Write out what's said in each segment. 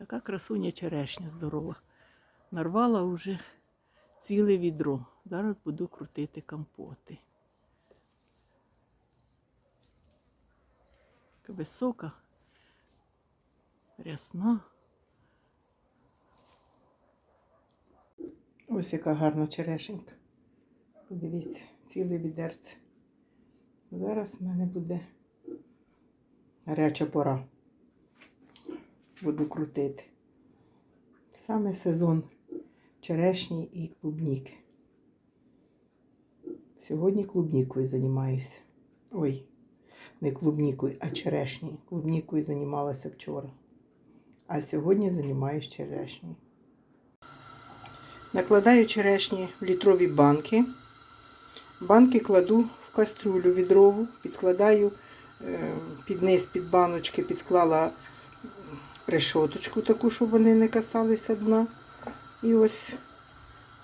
Така красуня черешня здорова. Нарвала вже ціле відро. Зараз буду крутити компоти. Така висока, рясна. Ось яка гарна черешенька. Подивіться, ціле відерце. Зараз в мене буде гаряча пора. Буду крутити. Саме сезон черешні і клубніки. Сьогодні клубнікою займаюся. Ой, не клубнікою, а черешнею. Клубнікою займалася вчора. А сьогодні займаюся черешнею. Накладаю черешні в літрові банки. Банки кладу в кастрюлю відрову, підкладаю е, під низ під баночки, підклала решоточку таку, щоб вони не касалися дна. І ось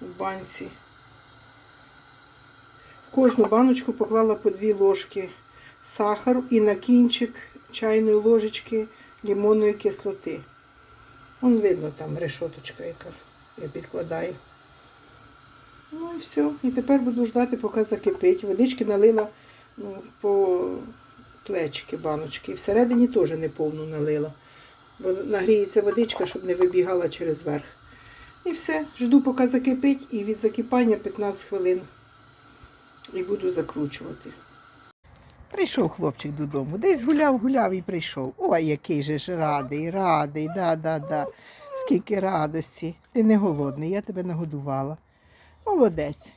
в банці. В кожну баночку поклала по дві ложки сахару і на кінчик чайної ложечки лимонної кислоти. Вон видно там решоточка, яка я підкладаю. Ну і все. І тепер буду ждати, поки закипить. Водички налила по плечики баночки. І всередині теж не повну налила. Бо нагріється водичка, щоб не вибігала через верх. І все. Жду, поки закипить, і від закипання 15 хвилин. І буду закручувати. Прийшов хлопчик додому. Десь гуляв, гуляв і прийшов. Ой, який же ж радий, радий, да, да, да. Скільки радості. Ти не голодний, я тебе нагодувала. Молодець.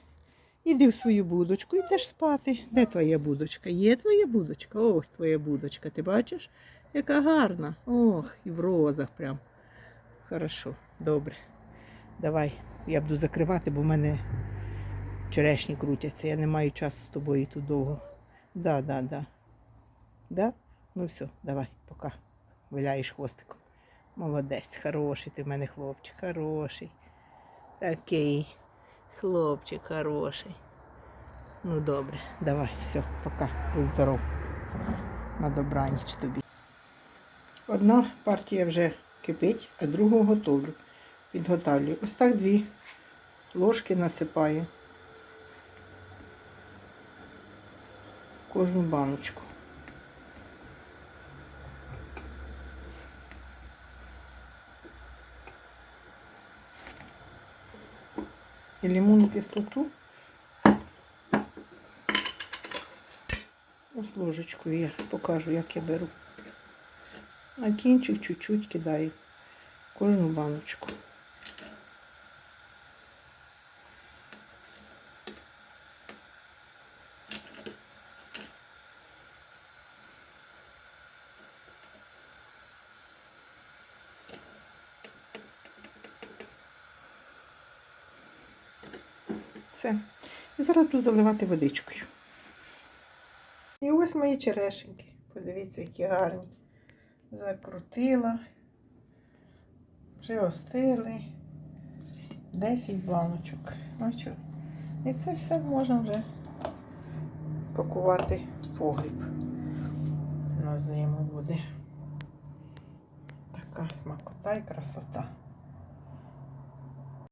Іди в свою будочку йдеш спати. Де твоя будочка? Є твоя будочка? Ось твоя будочка. Ти бачиш? Яка гарна. Ох, і в розах прям. Хорошо, добре. Давай, я буду закривати, бо в мене черешні крутяться. Я не маю часу з тобою тут довго. Да, да, да. Да? Ну все, давай, пока. Виляєш хвостиком. Молодець, хороший ти в мене хлопчик, хороший. Такий хлопчик хороший. Ну добре, давай, все, пока. Будь здоров. На добраніч тобі. Одна партія вже кипить, а другу готовлю. Підготовлю. Ось так дві ложки насипаю. Кожну баночку. І лимонну кислоту. Ось ложечкою я покажу, як я беру. А кінчик чуть-чуть кидаю в кожну баночку. Все. І зараз буду заливати водичкою. І ось мої черешеньки. Подивіться, які гарні. Закрутила. Вже остили. 10 баночок. Бачили? І це все можна вже пакувати в погріб. На зиму буде. Така смакота і красота.